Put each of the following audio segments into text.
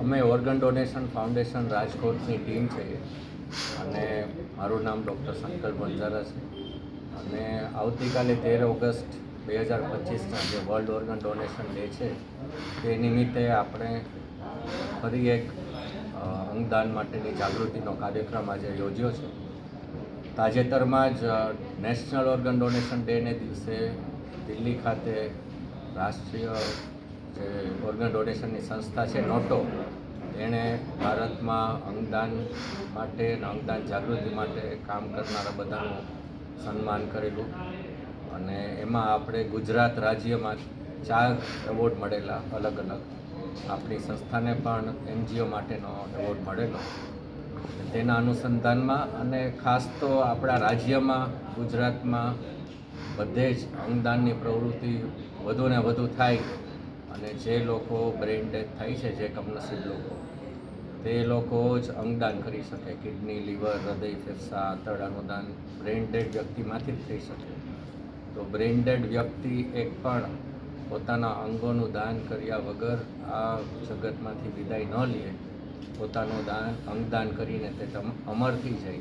અમે organ donation foundation રાજકોટની team છે. અને મારું નામ ડૉક્ટર શંકર બંજારા છે. અને આવતીકાલે તેર ઓગસ્ટ બે હજાર પચીસના જે વર્લ્ડ ઓર્ગન ડોનેશન ડે છે, તે નિમિત્તે આપણે ફરી એક અંગદાન માટેની જાગૃતિનો કાર્યક્રમ આજે યોજ્યો છે. તાજેતરમાં જ નેશનલ ઓર્ગન ડોનેશન ડેને દિવસે દિલ્હી ખાતે રાષ્ટ્રીય જે ઓર્ગન ડોનેશનની સંસ્થા છે, નોટો એણે ભારતમાં અંગદાન માટે અને અંગદાન જાગૃતિ માટે કામ કરનારા બધાનું સન્માન કરેલું. અને એમાં આપણે ગુજરાત રાજ્યમાં ચાર એવોર્ડ મળેલા અલગ અલગ. આપણી સંસ્થાને પણ એનજીઓ માટેનો એવોર્ડ મળેલો. તેના અનુસંધાનમાં અને ખાસ તો આપણા રાજ્યમાં, ગુજરાતમાં બધે જ અંગદાનની પ્રવૃત્તિ વધુ ને વધુ થાય અને જે લોકો બ્રેઇન ડેથ થાય છે, જે કમનસીબ લોકો, તે લોકો જ અંગદાન કરી શકે. કિડની, લીવર, હૃદય, ફેફસા આંતરડાનું દાન બ્રેઇન ડેડ વ્યક્તિમાંથી જ થઈ શકે. તો બ્રેઇન ડેડ વ્યક્તિ એક પણ પોતાના અંગોનું દાન કર્યા વગર આ જગતમાંથી વિદાય ન લે. પોતાનું દાન, અંગદાન કરીને તે અમર થઈ જાય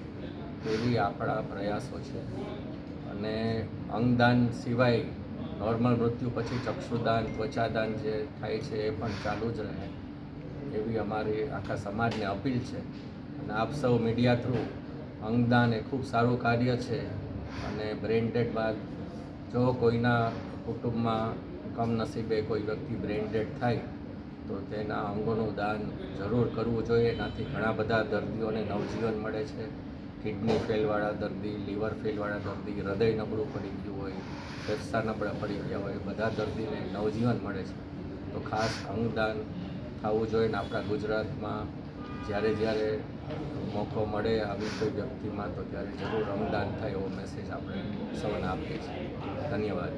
તેવી આપણા પ્રયાસો છે. અને અંગદાન સિવાય નોર્મલ મૃત્યુ પછી ચક્ષુદાન, ત્વચાદાન જે થાય છે એ પણ ચાલુ જ રહે. એવી અમારી આખા સમાજને અપીલ છે. અને આપ સૌ મીડિયા થ્રુ અંગદાન એ ખૂબ સારું કાર્ય છે. અને બ્રેઇન ડેડ બાદ જો કોઈના કુટુંબમાં કમનસીબે કોઈ વ્યક્તિ બ્રેઇન ડેડ થાય, તો તેના અંગોનું દાન જરૂર કરવું જોઈએ. એનાથી ઘણા બધા દર્દીઓને નવજીવન મળે છે. કિડની ફેલવાળા દર્દી લીવર ફેલવાળા દર્દી હૃદય નબળું પડી ગયું હોય ફેફસા નબળા પડી ગયા હોય બધા દર્દીને નવજીવન મળે છે. તો ખાસ અંગદાન થવું જોઈએ ને આપણા ગુજરાતમાં. જ્યારે જ્યારે મોકો મળે આવી કોઈ વ્યક્તિમાં તો ત્યારે જરૂર અંગદાન થાય એવો મેસેજ આપણે સૌને આપીએ છીએ. ધન્યવાદ.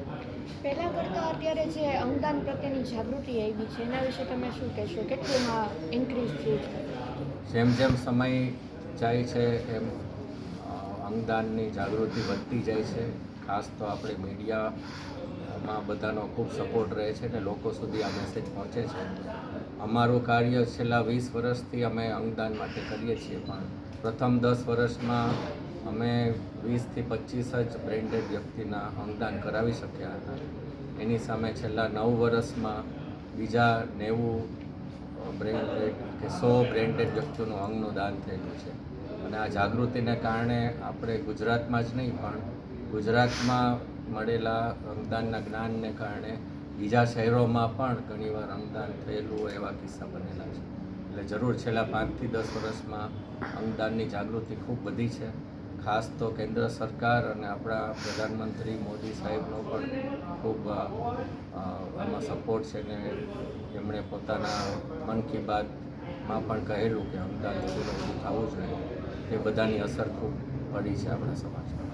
પહેલાં કરતાં અત્યારે જે અંગદાન પ્રત્યેની જાગૃતિ આવી છે એના વિશે તમે શું કહેશો? કેટલું ઇન્ક્રીઝ થયું છે? જેમ જેમ સમય જાય છે એમ અંગદાનની જાગૃતિ વધતી જાય છે. ખાસ તો આપણે મીડિયામાં બધાનો ખૂબ સપોર્ટ રહે છે ને લોકો સુધી આ મેસેજ પહોંચે છે. અમારું કાર્ય છેલ્લા વીસ વર્ષથી અમે અંગદાન માટે કરીએ છીએ, પણ પ્રથમ દસ વર્ષમાં અમે વીસથી પચીસ જ બ્રેન્ડેડ વ્યક્તિના અંગદાન કરાવી શક્યા હતા. એની સામે છેલ્લા નવ વર્ષમાં બીજા નેવું બ્રેન્ડેડ કે સો બ્રેન્ડેડ વ્યક્તિઓનું અંગનું દાન થયેલું છે. અને આ જાગૃતિને કારણે આપણે ગુજરાતમાં જ નહીં, પણ ગુજરાતમાં મળેલા રંગદાનના જ્ઞાનને કારણે બીજા શહેરોમાં પણ ઘણીવાર અંગદાન થયેલું હોય એવા કિસ્સા બનેલા છે. એટલે જરૂર છેલ્લા પાંચથી દસ વર્ષમાં અંગદાનની જાગૃતિ ખૂબ વધી છે. ખાસ તો કેન્દ્ર સરકાર અને આપણા પ્રધાનમંત્રી મોદી સાહેબનો પણ ખૂબ આમાં સપોર્ટ છે ને એમણે પોતાના મન કી બાતમાં પણ કહેલું કે અંગદાન થવું જોઈએ. એ બધાની અસર ખૂબ પડી છે આપણા સમાજમાં.